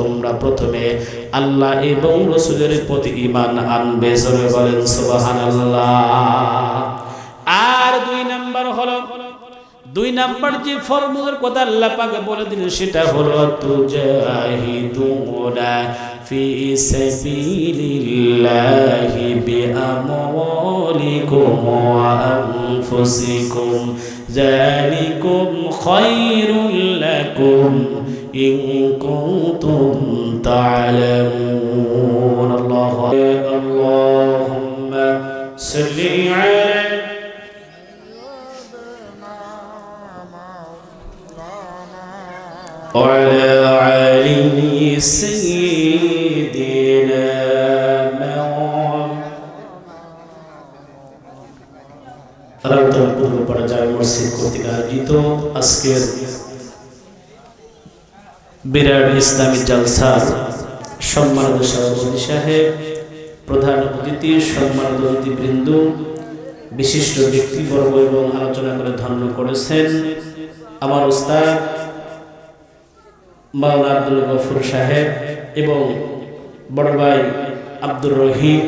তোমরা প্রথমে আল্লাহ এবং রসুলের প্রতি ইমান আনবে। জোরে বলেন, সুবহানাল্লাহ। আর দুই নাম্বার হলো, দুই নাম্বার যে ফর্মুলার কথা আল্লাহ পাক বলে দিলেন, সেটা হলো, তুজাহিদুনা ফি সাবিলিল্লাহি বিআমওয়ালিকুম ওয়া আনফুসিকুম। যালিকুম খায়রুল লাকুম। ইন কুনতুম তা'লামুন আল্লাহু আল্লাহুম্মা সাল্লি আলা وعلى آل سيدنا রাউতার পূর্বপাড়া জামে মসজিদ কর্তৃক আয়োজিত আজকের বিরাট ইসলামী জালসার সম্মানিত সভাপতি সাহেব, প্রধান অতিথি, সম্মানিত অতিথিবৃন্দ, বিশিষ্ট ব্যক্তিবর্গ এবং আলোচনা করে ধন্য করেছেন আমার উস্তাদ মাওলানা আব্দুল গফুর সাহেব এবং বড় ভাই আব্দুর রহিম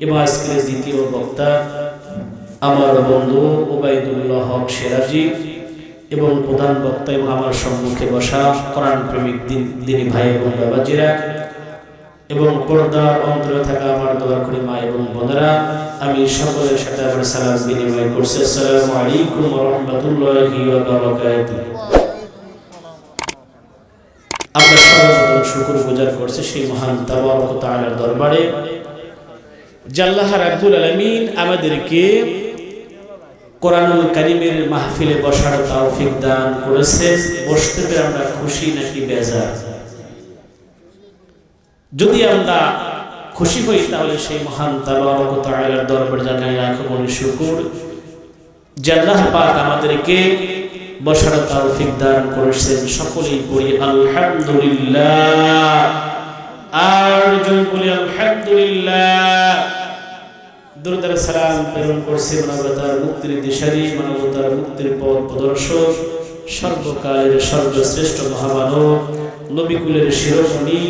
এবং আজকের দ্বিতীয় বক্তা আমার বন্ধু ওবায়দুল্লাহ হক সিরাজি। এবং প্রধান বক্তা এবং আমার সম্মুখে বসা কোরআন প্রেমিক দিন ভাই এবং বাবাজিরা এবং পর্দার অন্তরে থাকা আমার দোয়া করি মা এবং বোনেরা, আমি সকলের সাথে আমার সালাম বিনিময় করছি। আসসালামু আলাইকুম রহমতুল্লাহি ওয়া বারাকাতুহু। আমরা সর্বপ্রথম শুকুর গুজার করছি সেই মহান তাবারক তাআলার দরবারে। জাল্লাহ রাব্বুল আলামিন আমাদেরকে কোরআনুল কারীমের মাহফিলে বসার তৌফিক দান করেছেন বসতে পেরে আমরা খুশি নাকি বেজার? যদি আমরা খুশি হই, তাহলে সেই মহান তাআলার দরবারে জানাই কোটি শুকুর। জাল্লাহ পাক আমাদেরকে বসার তৌফিক দান করেছেন, সকলেই পড়ি আলহামদুলিল্লাহ। আর জন বলি আলহামদুলিল্লাহ দুরুদার সালাম প্রেরণ করছে মানবতার মুক্তির দিশারি, মানবতার মুক্তির পথ প্রদর্শক, সর্বকালের সর্বশ্রেষ্ঠ মহামানব, নবিকুলের শিরোমণি,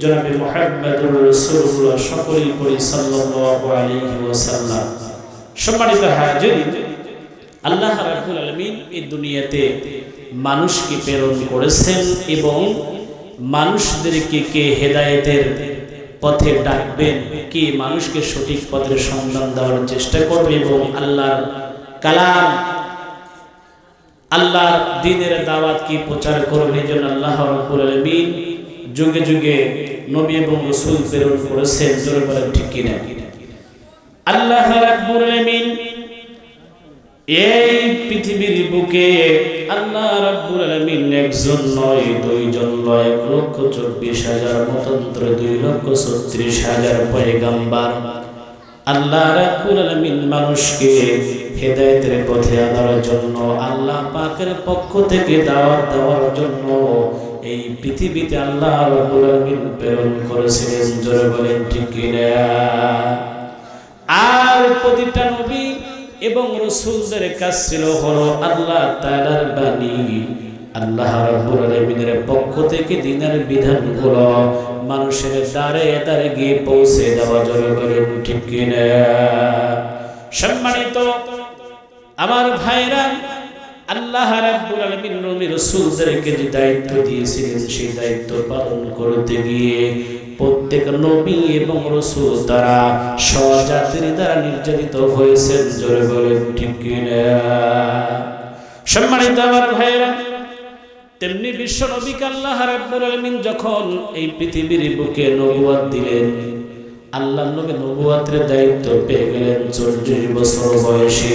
জনাবে মোহাম্মদুর রাসূলুল্লাহ সকলেই পড়ি সাল্লাল্লাহু সম্মানিত হাজির, আল্লাহ রাব্বুল আলামিন এই দুনিয়াতে মানুষকে প্রেরণ করেছেন এবং মানুষদেরকে কে হেদায়েতের পথে ডাকবেন, কি মানুষকে সঠিক পথের সন্ধান দেওয়ার চেষ্টা করবে এবং আল্লাহর কালাম, আল্লাহর দিনের দাওয়াত কি প্রচার করবে জন্য আল্লাহ রাব্বুল আলামিন যুগে যুগে নবী এবং রাসূল প্রেরণ করেছেন? জোরে বলেন, ঠিক কিনা? আল্লাহ রাব্বুল আলামিন এই পৃথিবীর বুকে আল্লাহ রাব্বুল আলামিন একজন নয়, দুইজন নয়, এক লক্ষ চব্বিশ হাজার মতন্ত্র, দুই লক্ষ ছত্রিশ হাজার পয়গাম্বার। আল্লাহ রাব্বুল আলামিন মানুষকে পথে আনার জন্য, আল্লাহ পাকের পক্ষ থেকে দাওয়াত দেওয়ার জন্য এই পৃথিবীতে আল্লাহ রাব্বুল আলামিন প্রেরণ করেছিলেন। জোরে বলেন ঠিক কিনা? আর প্রতিটা নবী এবং রসুলদের কাজ ছিল হলো আল্লাহ তালার বাণী। আল্লাহ রাব্বুল আলামিনের পক্ষ থেকে দিনের বিধান বিধানগুলো মানুষের দ্বারে দ্বারে গিয়ে পৌঁছে দেওয়া জোরে বলেন ঠিক কিনা? সম্মানিত আমার ভাইরা আল্লাহ রাব্বুল আলামিন নবী রাসূলদেরকে যে দায়িত্ব দিয়েছিলেন, সেই দায়িত্ব পালন করতে গিয়ে প্রত্যেক নবী এবং রসুল তারা স্বজাতির দ্বারা নির্যাতিত হয়েছেন। জোরে বলেন, ঠিক কিনা? সম্মানিত আমার ভাইরা তেমনি বিশ্ব নবীকে আল্লাহ রাব্বুল আলামিন যখন এই পৃথিবীর বুকে নবুয়াত দিলেন আল্লাহ নবী নবুয়াতের দায়িত্ব পেয়ে গেলেন। চল্লিশ বছর বয়সে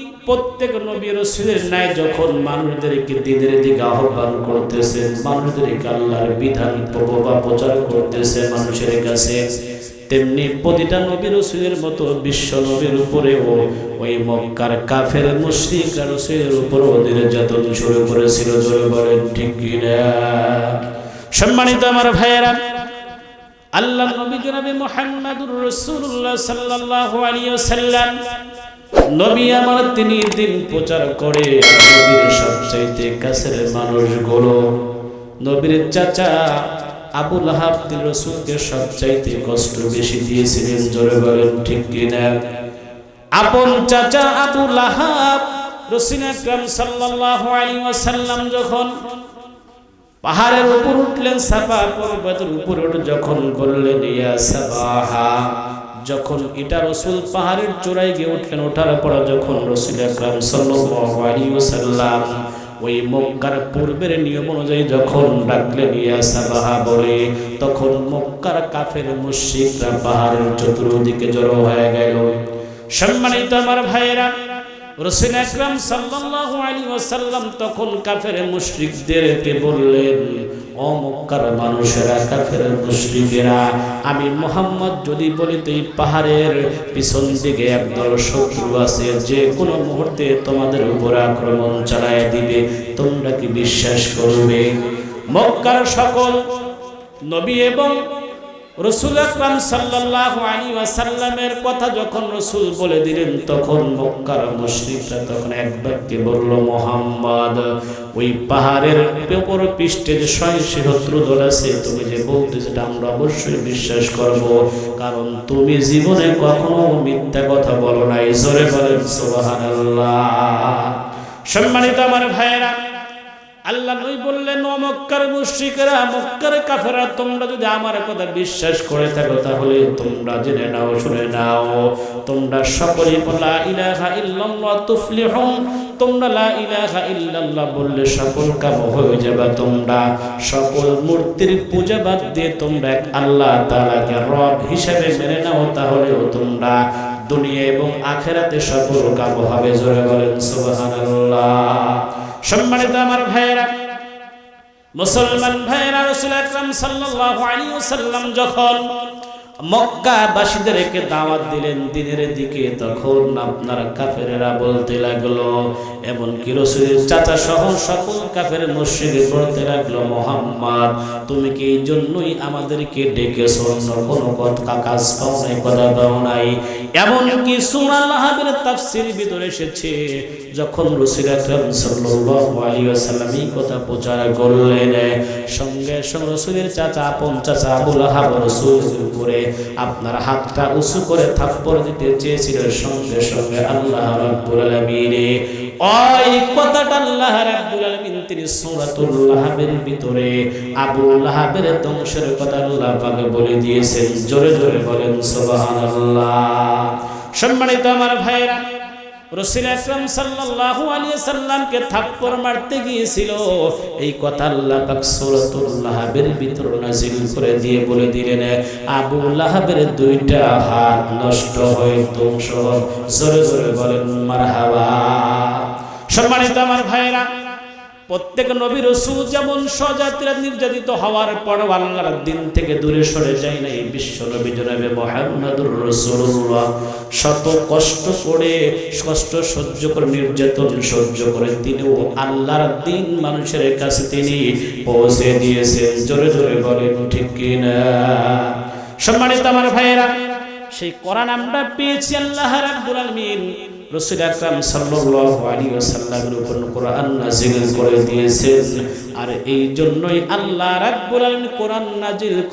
প্রত্যেক নবী রসুলের ন্যায় যখন মানুষদেরকে দিনের দিকে আহ্বান করতেছেন মানুষদেরকে আল্লাহর বিধান প্রভা প্রচার করতেছে মানুষের কাছে, তেমনি প্রতিটা নবী রসুলের মতো বিশ্ব নবীর উপরেও ওই মক্কার কাফের মুশরিক রসুলের উপরেও নির্যাতন শুরু করেছিল। জোরে ঠিক সম্মানিত আমার ভাইয়েরা, আল্লাহ নবী জনাবে মুহাম্মাদুর রাসূলুল্লাহ সাল্লাল্লাহু আলাইহি ওয়াসাল্লাম নবী আমার তিনি দিন প্রচার করে নবীর সবচাইতে কাছের মানুষগুলো। নবীর চাচা আবু লাহাব তিনি রসুলকে সবচাইতে কষ্ট বেশি দিয়েছিলেন, জোরে বলেন, ঠিক কিনা? আপন চাচা আবু লাহাব রসুল আকরাম সাল্লাল্লাহু আলাইহি ওয়াসাল্লাম যখন পাহাড়ের উপর উঠলেন, সাফা পর্বতের উপর উঠে যখন বললেন, ইয়া সাবাহা যখন এটা রসুল পাহাড়ের চূড়ায় গিয়ে উঠলেন, ওঠার পর যখন রসুল আকরাম সাল্লাম ওই মক্কার পূর্বের নিয়ম অনুযায়ী যখন ডাকলেন, ইয়া বলে, তখন মক্কার কাফের মুশিকরা পাহাড়ের চতুর্দিকে জড়ো হয়ে গেল। সম্মানিত আমার ভাইয়েরা রসুল আকরাম সাল্লাল্লাহু আলাইহি ওয়াসাল্লাম তখন কাফের মুশরিকদেরকে বললেন, ও মক্কার মানুষেরা, কাফের মুশরিকেরা, আমি মোহাম্মদ যদি বলি তো এই পাহাড়ের পিছন দিকে একদল শত্রু আছে, যে কোনো মুহূর্তে তোমাদের উপর আক্রমণ চালায় দিবে। তোমরা কি বিশ্বাস করবে? মক্কার সকল নবী এবং রসুল আকরাম সাল্লাল্লাহু আলাইহি ওয়াসাল্লামের কথা যখন রসুল বলে দিলেন, তখন মক্কার মুশরিকরা তখন এক বাক্যে বলল, মোহাম্মদ, ওই পাহাড়ের উপর পৃষ্ঠে যে সহিংসী শত্রু দল আছে, তুমি যে বলতে সেটা আমরা অবশ্যই বিশ্বাস করব। কারণ তুমি জীবনে কখনো মিথ্যা কথা বলো নাই। জোরে বলেন, সুবহানাল্লাহ। সম্মানিত আমার ভাইয়েরা আল্লাহ নই বললেন, ও মক্কার মুশরিকেরা, মক্কার কাফেরা তোমরা যদি আমার কথা বিশ্বাস করে থাকো, তাহলে তোমরা জেনে নাও, শুনে নাও। তোমরা সকলে লা ইলাহা ইল্লাল্লাহ তোমরা লা ইলাহা ইল্লাল্লাহ বললে সকল কাম হয়ে যাবে তোমরা। সকল মূর্তির পূজা বাদ দিয়ে তোমরা এক আল্লাহ তাআলাকে রব হিসেবে মেনে নাও, তাহলেও তোমরা দুনিয়া এবং আখেরাতে সকল কাম হবে। জোরে বলেন, সুবহানাল্লাহ সম্মানিত আমার ভাইয়েরা মুসলমান ভাইয়েরা রসুল আকরাম সাল্লাল্লাহু আলাইহি ওয়াসাল্লাম যখন মক্কাবাসীদেরকে দাওয়াত দিলেন, দিনের দিকে তখন আপনার কাফেরেরা বলতে লাগল এমন কি রসুলের চাচা সহ সকল কাফের মুশরিক বলতে লাগল, মোহাম্মদ, তুমি কি এই জন্যই আমাদেরকে ডেকেছো? অন্য কোনো কথা কাজ পাও নাই কথা পাও নাই। এমন কি সূরা লাহাবের তাফসীর ভিতরে এসেছে, যখন রসুল আকরাম এই কথা প্রচার করলেন, সঙ্গে সঙ্গে রসুলের চাচা, আপন চাচা আবু লাহাব রসুলের উপরে আপনার হাতটা উঁচু করে থাপ্পড় দিতে চেয়েছিল সঙ্গে সঙ্গে আল্লাহ আলামিনে। ওই কথাটা আল্লাহ আলামিন তিনি সূরাতুল লাহাবের ভিতরে, আবু লাহাবের ধ্বংসের কথা আল্লাহ পাক বলে দিয়েছেন। জোরে জোরে বলেন, সুবহানাল্লাহ। সম্মানিত আমার ভাইরা রসুল আকরাম সাল্লাল্লাহু আলাইহি সাল্লামকে থাপ্পড় মারতে গিয়েছিল এই কথা আল্লাহ পাক সূরাতুল লাহাবের ভিতর নাযিল করে দিয়ে বলে দিলেন, আবু লাহাবের দুইটা হাত নষ্ট হয়ে, ধ্বংস। জোরে জোরে বলেন, মারহাবা সম্মানিত আমার ভাইরা প্রত্যেক নবী রসুল যেমন স্বজাতিরা নির্যাতিত হওয়ার পর আল্লাহর দিন থেকে দূরে সরে যায় না এই বিশ্ব নবী জনাবে মোহাম্মদুর রসুল্লাহ শত কষ্ট করে, কষ্ট সহ্য করে, নির্যাতন সহ্য করে তিনিও আল্লাহর দিন মানুষের কাছে তিনি পৌঁছে দিয়েছেন। জোরে জোরে বলেন, ঠিক কিনা? সম্মানিত আমার ভাইয়েরা, সেই কোরআন আমরা পেয়েছি আল্লাহ রাব্বুল আলামিন। রাসূল আকরাম সাল্লাল্লাহু আলাইহি ওয়াসাল্লামের উপর কোরআন করে দিয়েছেন। আর এই জন্যই আল্লাহ রাব্বুল আলামিন কোরআন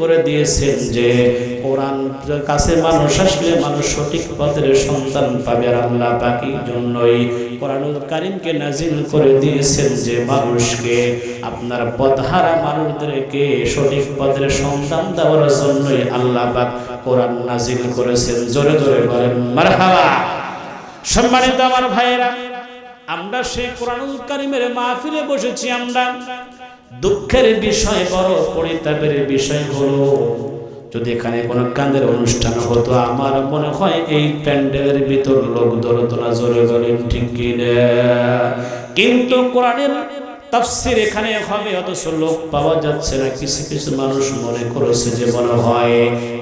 করে দিয়েছেন যে, কোরআন কাছে মানুষ আসলে মানুষ সঠিক পথের সন্তান পাবে আর আল্লাহ জন্যই কোরআনুল কারীমকে করে দিয়েছেন যে, মানুষকে আপনার পথহারা মানুষদেরকে সঠিক পথের সন্তান দেওয়ার জন্যই আল্লাহ পাক কোরআন নাযিল করেছেন। জোরে জোরে বলেন, মারহাবা। সম্মানিত আমার ভাইয়েরা, আমরা সেই কোরআনুল কারিমের মাহফিলে বসেছি আমরা। দুঃখের বিষয় বড়, পরিতাপের বিষয় হলো, যদি এখানে কোনো কান্দের অনুষ্ঠান হতো, আমার মনে হয় এই প্যান্ডেলের ভিতর লোক ধরতো না, জোরে বলেন ঠিক কিনা? কিন্তু কোরআনের তাফসির এখানে হবে, অথচ লোক পাওয়া যাচ্ছে না। কিছু কিছু মানুষ মনে করেছে যে মনে হয়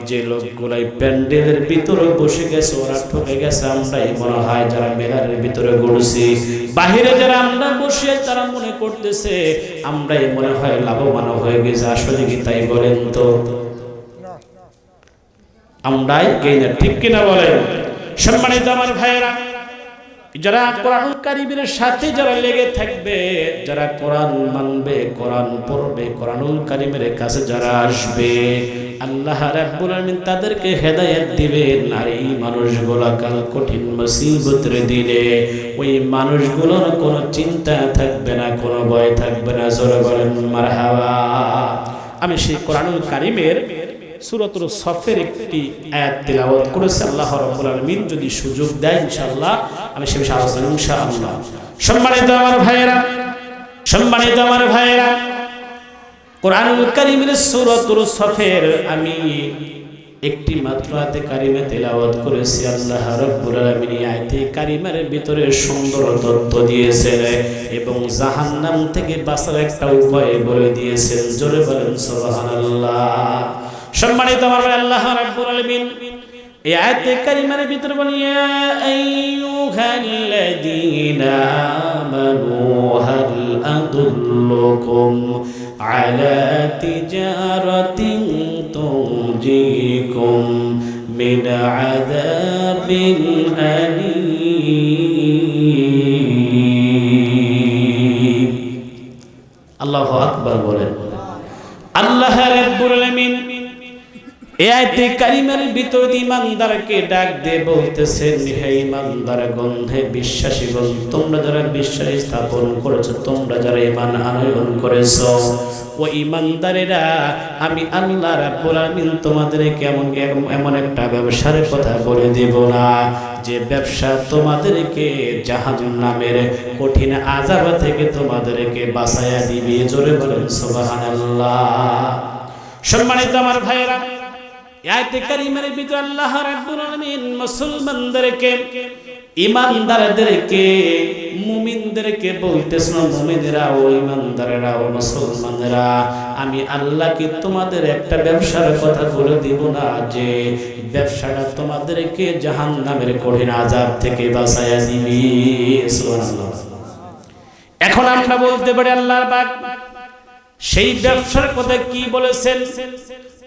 যে লোকগুলাই প্যান্ডেলের ভিতরে বসে গেছে, ওরা ঠকে গেছে, আমরাই মনে হয় যারা মেলারের ভিতরে ঘুরছি। বাহিরে যারা আমরা বসে, তারা মনে করতেছে, আমরাই মনে হয় লাভবান হয়ে গেছে। আসলে কি তাই বলেন তো? আমরাই গেইনার ঠিক কিনা বলেন? সম্মানিত আমার ভাইয়েরা যারা কোরআন কারিমের সাথে যারা লেগে থাকবে, যারা কোরআন মানবে, কোরআন পড়বে, কোরআনুল কারিমের কাছে যারা আসবে, আল্লাহ রাব্বুল আলামিন তাদেরকে হেদায়েত দিবেন। আর এই মানুষগুলো কাল কঠিন মুসিবতের দিলে ওই মানুষগুলোর কোনো চিন্তা থাকবে না, কোনো ভয় থাকবে না। জোরে বলেন, মারহাবা। আমি সেই কোরআনুল কারিমের সুরতুল সফের একটি আয়াত তেলাওয়াত করেছে আল্লাহ রাব্বুল আলামিন। যদি সুযোগ দেয় ইনশাআল্লাহ আমি সে বিষয়ে আলোচনা ইনশাআল্লাহ। সম্মানিত আমার ভাইয়েরা, সম্মানিত আমার ভাইয়েরা, কোরআনুল কারীমের সূরাতুল সফের আমি একটি মাত্র আয়াতে কারিমে তেলাওয়াত করেছি। আল্লাহ রাব্বুল আলামিন আয়াতে কারিমের ভিতরে সুন্দর তথ্য দিয়েছেন এবং জাহান্নাম থেকে বাঁচার একটা উপায় বলে দিয়েছেন। জোরে বলেন, সুবহানাল্লাহ। সম্মানিত আমার আল্লাহ রাব্বুল আলামিন, এই আয়াতে কারিমার ভিতর বলি ইয়া আইয়ুহাল্লাযীনা আমানু হাল আদুল্লুকুম আলা তিজারাতিন তুনজিকুম মিন আযাবিন আলীম। আল্লাহু আকবার বলেন। আল্লাহ রাব্বুল আলামিন কারিমার ভিতর ইমানদারকে ডাক দিয়ে বলতেছেন হে ইমানদার গন্ধে তোমরা যারা বিশ্বাস স্থাপন করেছ, তোমরা যারা ইমান আনয়ন ও ইমানদারেরা, আমি আল্লাহ রাব্বুল এমন এমন একটা ব্যবসার কথা বলে দেব না, যে ব্যবসা তোমাদেরকে জাহান্নামের কঠিন আযাব থেকে তোমাদেরকে বাঁচায়া দিবে। জোরে বলেন, সুবহানাল্লাহ। সম্মানিত আমার ভাইয়েরা আয়াতে কারিমের ভিতরে আল্লাহ রাব্বুল আলামিন মুসলমানদেরকে ইমানদারদেরকে মুমিনদেরকে বলতেছেন মুমিনেরা ও ইমানদারেরা ও মুসলমানেরা, আমি আল্লাহকে তোমাদের একটা ব্যবসার কথা বলে দিব না যে ব্যবসাটা তোমাদেরকে জাহান্নামের কঠিন আযাব থেকে বাঁচায়া দিবে। সুবহানাল্লাহ। এখন আমরা বলতে পারি আল্লাহর পাক, সেই ব্যবসার কথা কি বলেছেন?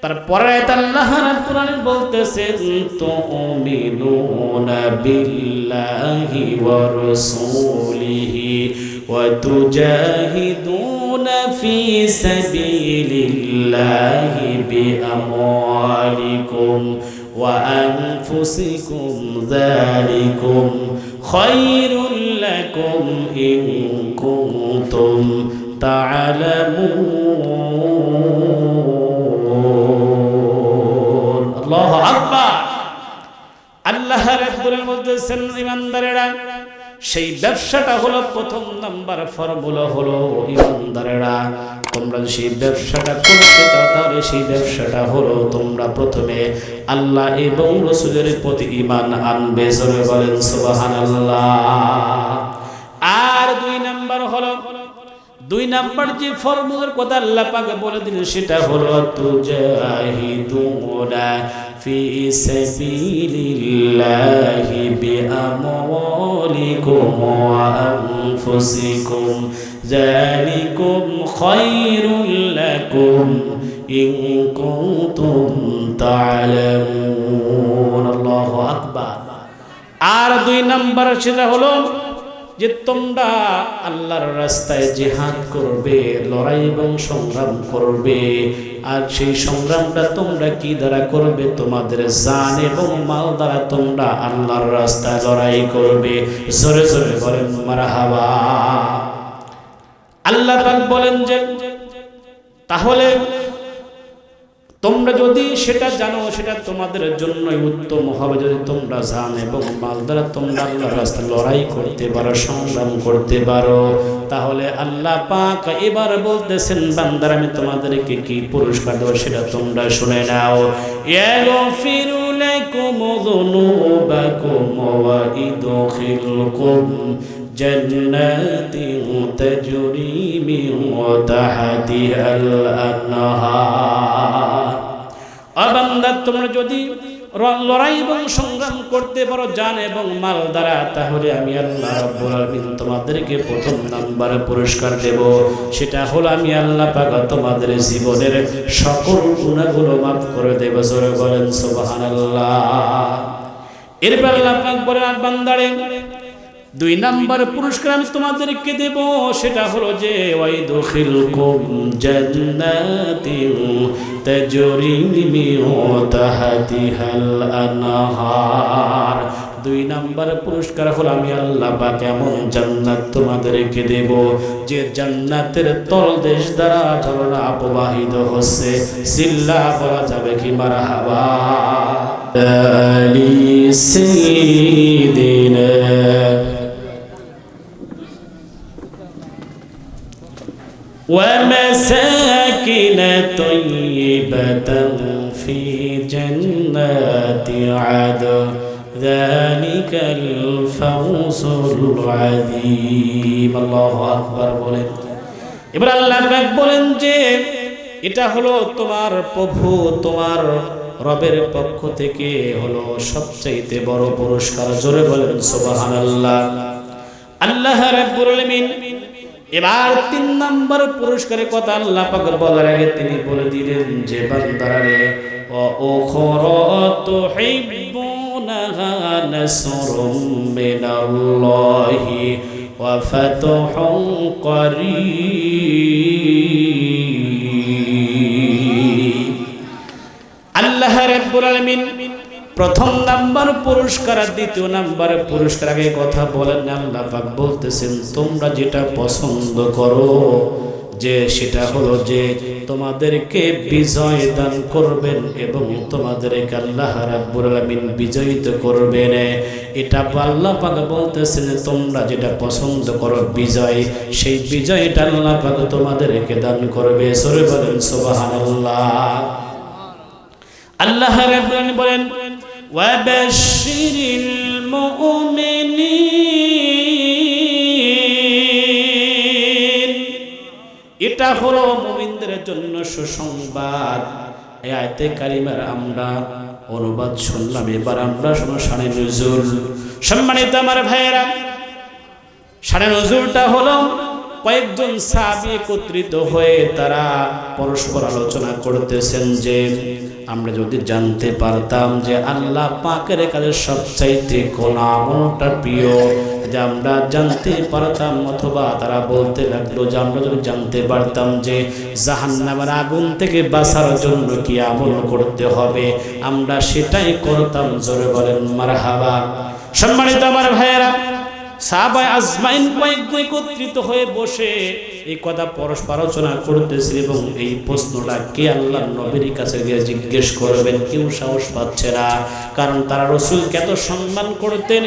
তার পরে আল্লাহ কোরআন বলতেছেন তুমিনুনা বিল্লাহি ওয়া রাসূলিহি ওয়া তুজাহিদুনা ফি সাবিলিল্লাহি বিআমওয়ালিকুম ওয়া আনফুসিকুম যালিকুম খায়রুল লাকুম ইন কুনতুম তা'লামুন আল্লাহ আকবার। আল্লাহ রাব্বুলের মধ্যে ছিলেন ইমানদারেরা, সেই ব্যবসাটা হলো প্রথম নাম্বার ফর্মুলা হলো ইমানদারেরা। তোমরা সেই ব্যবসাটা করতে চাও, তাহলে সেই ব্যবসাটা হলো তোমরা প্রথমে আল্লাহ এবং রসুলের প্রতি ইমান আনবে। জোরে বলেন সুবহানাল্লাহ। দুই নাম্বার যে ফর্মুলার কথা আল্লাহ পাকে বলে দিলেন, সেটা হলো, তুজাহিদুনা ফি সাবিলিল্লাহি বিআমওয়ালিকুম ওয়া আনফুসিকুম। যালিকুম খায়রুল লাকুম ইন কুনতুম তা'লামুন আল্লাহু আকবার। আর দুই নাম্বার সেটা হলো যে তোমরা আল্লাহর রাস্তায় জেহাদ করবে, লড়াই এবং সংগ্রাম করবে, আর সেই সংগ্রামটা তোমরা কি দ্বারা করবে? তোমাদের জান এবং মাল দ্বারা তোমরা আল্লাহর রাস্তায় লড়াই করবে। জোরে জোরে বলেন, মারহাবা। আল্লাহ বলেন যে, তাহলে তোমরা যদি সেটা জানো সেটা তোমাদের জন্যই উত্তম হবে যদি তোমরা জান এবং মাল দ্বারা তোমরা আল্লাহর রাস্তায় লড়াই করতে পারো সংগ্রাম করতে পারো তাহলে আল্লাহ পাক এবার বলতেছেন বান্দার আমি তোমাদেরকে কি পুরস্কার দেবো সেটা তোমরা শুনে নাও ইয়াগফিরু লাকুম যুনুবাকুম ওয়া ইদখিলকুম جنات تجري من تحتها الأنهار অবান্দা তোমরা যদি লড়াই এবং সংগ্রাম করতে পারো জান এবং মাল দ্বারা, তাহলে আমি আল্লাহ রাব্বুল তোমাদেরকে প্রথম নাম্বারে পুরস্কার দেব। সেটা হলো আমি আল্লাহ পাক তোমাদের জীবনের সকল গুণাগুলো মাফ করে দেব। জোরে বলেন, সুবহানাল্লাহ। এরপর আল্লাহ পাক বলেন, আর বান্দারে দুই নাম্বার পুরস্কার আমি তোমাদেরকে দেব, সেটা হলো যে মিন তাহতিহাল আনহার। দুই নাম্বার পুরস্কার হলো আমি আল্লাহ পাক এমন জান্নাত তোমাদেরকে দেব, যে জান্নাতের তলদেশ দ্বারা ঝরনা প্রবাহিত হচ্ছে। সিল্লা বলা যাবে কি মারহাবা? আলি সাইয়্যিদিনা ومساكن طيبة في جنات عدن ذلك الفوز العظيم الله أكبر বলেন এবার আল্লাহ পাক বলেন যে এটা হলো তোমার প্রভু তোমার রবের পক্ষ থেকে হলো সবচাইতে বড় পুরস্কার জোরে বলেন সুবহানাল্লাহ আল্লাহ রাব্বুল আলামিন এবার তিন নম্বর পুরস্কারের কথা আল্লাহ পাক বলার আগে তিনি বলে দিলেন, যে বান্দারে উখরা তুহিব্বুনাহা নাসরুম মিনাল্লাহি ওয়া ফাতহুন করিম আল্লাহ রাব্বুল আলামিন প্রথম নাম্বার পুরস্কার আর দ্বিতীয় নাম্বার পুরস্কার, আগে কথা বলেন আল্লাহ পাক বলতেছেন, তোমরা যেটা পছন্দ করো, যে সেটা হলো যে তোমাদেরকে বিজয় দান করবেন এবং তোমাদেরকে আল্লাহ রাব্বুল আলামিন বিজয়িত করবেন। এটা আল্লাহ পাক বলতেছেন যে, তোমরা যেটা পছন্দ করো বিজয়, সেই বিজয়টা আল্লাহ পাক তোমাদেরকে দান করবে। সরে বলেন, সুবহানাল্লাহ। আল্লাহ রাব্বুল বলেন ওয়াবাশশিরিল মুমিনিন এটা হলো মুমিনদের জন্য সুসংবাদ। এই আয়তে কারিমার আমরা অনুবাদ শুনলাম। এবার আমরা শোনো শানে নজরুল। সম্মানিত আমার ভাইয়েরা শানে নজরুলটা হলো কয়েকজন সাহাবী একত্রিত হয়ে তারা পরস্পর আলোচনা করতেছেন যে, আমরা যদি জানতে পারতাম যে আল্লাহ পাকের কাছে সবচাইতে কোন প্রিয় যে আমরা জানতে পারতাম অথবা তারা বলতে লাগল যে, আমরা যদি জানতে পারতাম যে জাহান্নামের আগুন থেকে বাঁচার জন্য কি আমল করতে হবে, আমরা সেটাই করতাম। জোরে বলেন, মারহাবা। সম্মানিত আমার ভাইয়েরা সাহাবাই আজমাইন কয়েকজন একত্রিত হয়ে বসে এই কথা পরস্পর আলোচনা করতেছে এবং এই প্রশ্নটা কে আল্লাহ নবীর কাছে গিয়ে জিজ্ঞেস করবেন? কেউ সাহস পাচ্ছে না। কারণ তারা রসুলকে এত সম্মান করতেন,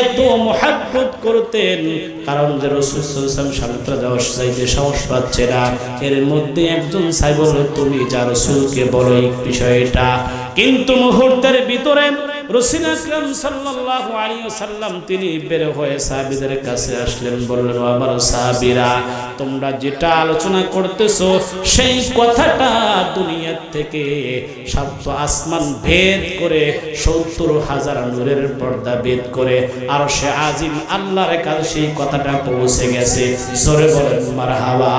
এত মহাব্বত করতেন। কারণ যে রসুল সামনে যাওয়ার চাইতে সাহস পাচ্ছে না। এর মধ্যে একজন সাই বলল তুমি যা রসুলকে বলো এই বিষয়টা। কিন্তু মুহূর্তের ভিতরে রসুল আকরাম সাল্লাল্লাহু আলাইহি সাল্লাম তিনি বের হয়ে সাহাবীদের কাছে আসলেন, বললেন, "ও আমার সাহাবীরা, তোমরা যেটা আলোচনা করতেছো সেই কথাটা দুনিয়ার থেকে সাত আসমান ভেদ করে সত্তর হাজার নূরের পর্দা ভেদ করে আর সে আজিম আল্লাহর কাছে সেই কথাটা পৌঁছে গেছে। জোরে বলেন, মারহাবা।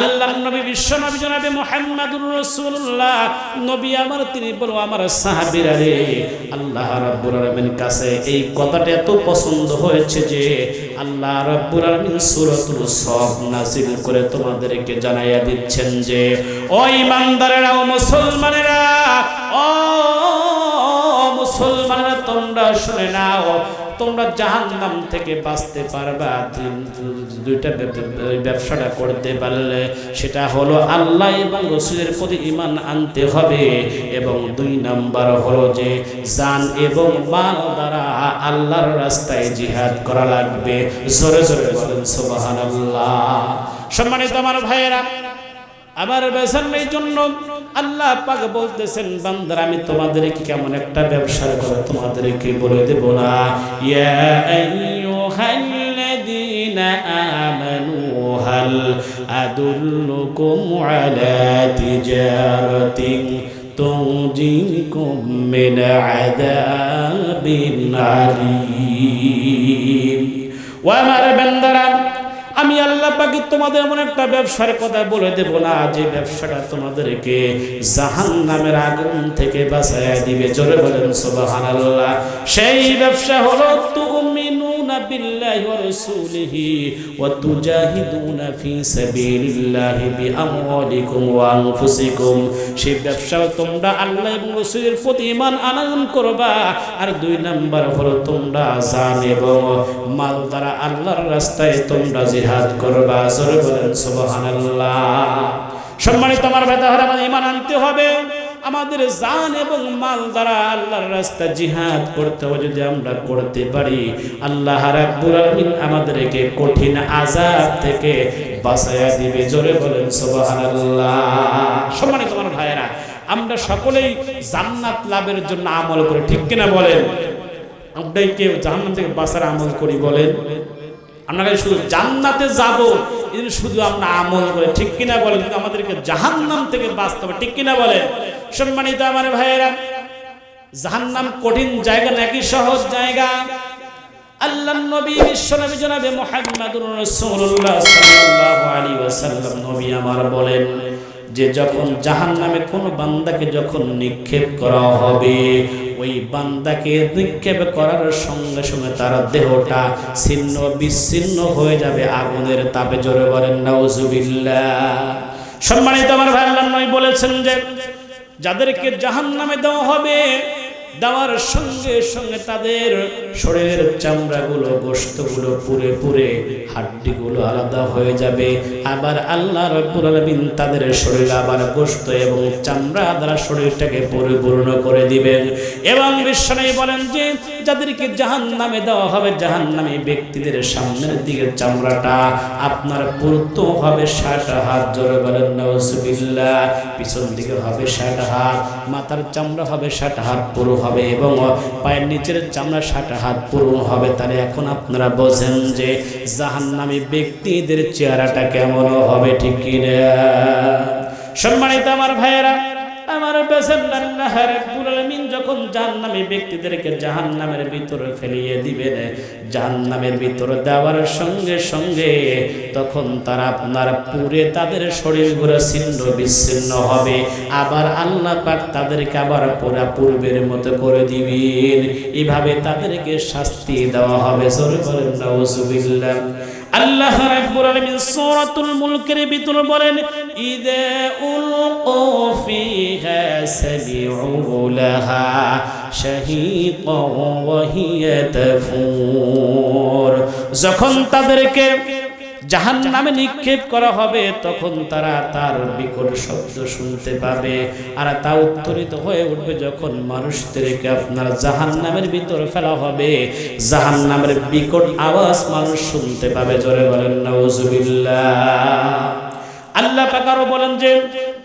আল্লাহ নবী, বিশ্ব নবী জনাবে মোহাম্মদুর রাসূলুল্লাহ। নবী আমার, তিনি বলো আমার সাহাবীরা রে, আল্লাহ রাব্বুল আলামিন কাছে এই কথাটা এত পছন্দ হয়েছে যে আল্লাহ রাব্বুল আলামিন সূরাতুল সফ নাযিল করে তোমাদেরকে জানাইয়া দিচ্ছেন যে, ও ইমানদারেরা ও মুসলমানেরা ও মুসলমানেরা তোমরা শুনে নাও, তোমরা জাহান্নাম থেকে বাঁচতে পারবা। দুইটা ব্যবসাটা করতে পারলে সেটা হলো আল্লাহ এবং রসুলের প্রতি ইমান আনতে হবে এবং দুই নাম্বার হলো যে জান এবং মাল দ্বারা আল্লাহর রাস্তায় জিহাদ করা লাগবে। জোরে জোরে বলেন, সুবহানাল্লাহ। সম্মানিত আমার ভাইয়েরা, আমার বেসানের জন্য আল্লাহ পাক বলতেছেন, বান্দার, আমি তোমাদেরকে কেমন একটা ব্যবসার করে তোমাদেরকে বলে দেব না। ইয়া আইয়ুহাল্লাযীনা আমানু, হাল আদুল্লুকুম আলা তিজারাতিন তুজিকুম মিন আযাবিন আলীম। ওয়া আমার বান্দারা আমি আল্লাহ পাকি তোমাদের এমন একটা ব্যবসার কথা বলে দেব না, যে ব্যবসাটা তোমাদেরকে জাহান নামের আগুন থেকে বাঁচাই দিবে। চলে বলেন সুবহানাল্লাহ। সেই ব্যবসা হলো তুমিনুনা বিল্লাহি ওয়া রাসূলিহি ওয়া তুজাহিদুনা ফি সাবিলিল্লাহি বিআমওয়ালিকুম সেই ব্যবসা তোমরা আল্লাহ এবং রাসূলের প্রতি ঈমান আনয়ন করবা। আর দুই নাম্বার হলো তোমরা জান এবং মাল দ্বারা আল্লাহর রাস্তায় তোমরা জিহাদ করবা। জোরে বলেন, সুবহানাল্লাহ। সম্মানিত আমার ভেতা হলে ইমান আনতে হবে। আমাদের জান এবং মাল দ্বারা আল্লাহর রাস্তা জিহাদ করতে হবে, যদি আমরা করতে পারি, আল্লাহ রাব্বুল আলামিন আমাদেরকে কঠিন আযাব থেকে বাঁচাইয়া দিবে। জোরে বলেন, সুবহানাল্লাহ। সম্মানিত আমার ভাইয়েরা, আমরা সকলেই জান্নাত লাভের জন্য আমল করি, ঠিক কিনা বলেন? আমরাই কেউ জাহান্নাম থেকে বাঁচার আমল করি, বলেন। আমরা শুধু জান্নাতে যাব জন্য শুধু আমরা আমল করে, ঠিক কিনা বলেন? কিন্তু আমাদেরকে জাহান্নাম থেকে বাঁচতে হবে, ঠিক কিনা বলে সম্মানিত আমার ভাইয়েরা, জাহান্নাম কঠিন জায়গা নাকি সহজ জায়গা? আল্লাহ নবী, বিশ্ব নবী জনাবে মুহাম্মাদুর সাল্লাল্লাহু আলাইহি ওয়াসাল্লাম, নবী আমার বলেন যে যখন জাহান নামে কোন বান্দাকে যখন নিক্ষেপ করা হবে, ওই বান্দাকে নিক্ষেপ করার সঙ্গে সঙ্গে তার দেহটা ছিন্ন বিচ্ছিন্ন হয়ে যাবে, আগুনের তাপে জোরে বলেন, নাউজুবিল্লাহ। সম্মানিত আমার ভাই নবী বলেছেন যে, যাদেরকে জাহান নামে দেওয়া হবে দেওয়ার সঙ্গে সঙ্গে তাদের শরীরের চামড়াগুলো গোস্তগুলো পুরে পুরে হাড্ডিগুলো আলাদা হয়ে যাবে। আবার আল্লাহ রব্বুল আলামিন তাদের শরীর আবার গোস্ত এবং চামড়া দ্বারা শরীরটাকে পরিপূর্ণ করে দিবেন। এবং বিশ্বনবী বলেন যে, যাদেরকে জাহান নামে দেওয়া হবে জাহান নামে ব্যক্তিদের সামনের দিকে চামড়াটা আপনার পুরতো হবে ষাট হাত, জোরে বলেন পিছন দিকে হবে ষাট হাত, মাথার চামড়া হবে ষাট হাত, পুরো হবে এবং পায়ের নিচের চামড়া ষাট হাত পুরো হবে। তাহলে এখন আপনারা বোঝেন যে জাহান্নামী ব্যক্তিদের চেহারাটা কেমন হবে, ঠিক কিনা? সম্মানিত আমার ভাইয়েরা আমার বেসেন আল্লাহ রাব্বুল আলামিন যখন জাহান্নামী ব্যক্তিদেরকে জাহান্নামের ভিতরে ফেলিয়ে দিবেন, জাহান্নামের ভিতরে দেওয়ার সঙ্গে সঙ্গে তখন তারা আপনার পুরে তাদের শরীরগুলো ছিন্ন বিচ্ছিন্ন হবে। আবার আল্লাহ পাক তাদেরকে আবার পুরা পূর্বের মতো করে দিবেন। এভাবে তাদেরকে শাস্তি দেওয়া হবে। সরে বলেন আল্লাহ রাব্বুল আলামিন সূরাতুল মুলকের ভিতরে বলেন, ইদা উলকু ফিহা সামিউ লাহা শাহীকা ওয়া হিয়া তাফুর। যখন তাদেরকে জাহান নামে নিক্ষেপ করা হবে, তখন তারা তার বিকট শব্দ শুনতে পাবে আর তা উত্তরিত হয়ে উঠবে যখন মানুষদেরকে আপনার জাহান নামের ভিতরে ফেলা হবে। জাহান নামের বিকট আওয়াজ মানুষ শুনতে পাবে। জোরে বলেন, নাউজুবিল্লাহ। আল্লাহ পাকারও বলেন যে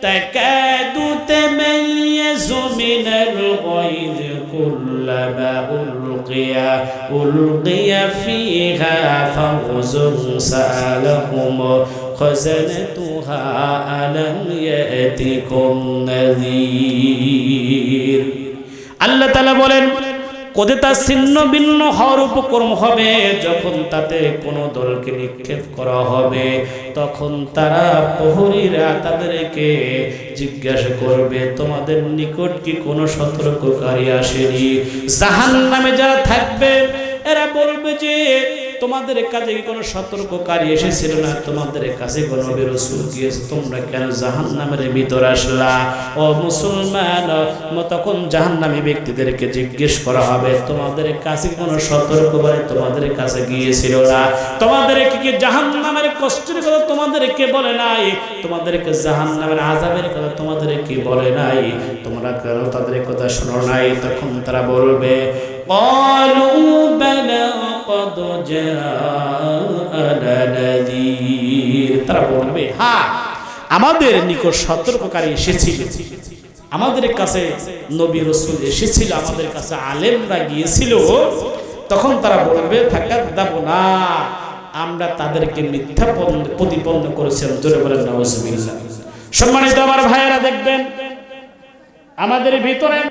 তাকাদু তামাইয়াজু মিনাল গায়জ কুল্লামা উলকিয়া উলকিয়া ফিহা ফাউজুন সালাহুম খাজানাতুহা আলাম ইয়াতিকুম নাযীর। আল্লাহ তাআলা বলেন কোদে তা ছিন্ন ভিন্ন হওয়ার উপক্রম হবে, যখন তাতে কোনো দলকে নিক্ষেপ করা হবে, তখন তারা প্রহরীরা তাদেরকে জিজ্ঞাসা করবে, তোমাদের নিকট কি কোনো সতর্ককারী আসেনি? জাহান নামে যারা থাকবে, এরা বলবে যে তোমাদের কাছে কি কোনো সতর্ককারী এসেছিল না তোমাদের কাছে কোনো রসুল গিয়েছে তোমরা কেন জাহান নামের ভিতর আসলা ও মুসলমান তখন জাহান নামী ব্যক্তিদেরকে জিজ্ঞেস করা হবে তোমাদের কাছে কি কোনো সতর্কবাণী তোমাদের কাছে গিয়েছিল না তোমাদের কি জাহান নামের কষ্টের কথা তোমাদেরকে বলে নাই তোমাদেরকে জাহান নামের আজাবের কথা তোমাদেরকে বলে নাই তোমরা কেন তাদের কথা শোনো নাই তখন তারা বলবে قالوا بلى قد جاءنا نذير তারা বলবে হ্যাঁ আমাদের নিকট সতর্ককারী এসেছিল আমাদের কাছে নবী রসুল এসেছিল আমাদের কাছে আলেমরা গিয়েছিল তখন তারা বলবে থাকা দেব না আমরা তাদেরকে মিথ্যা পণ্য- প্রতিপন্ন করেছেন জোরে বলেন নওয়াজ সম্মানিত আমার ভাইয়েরা দেখবেন আমাদের ভিতরে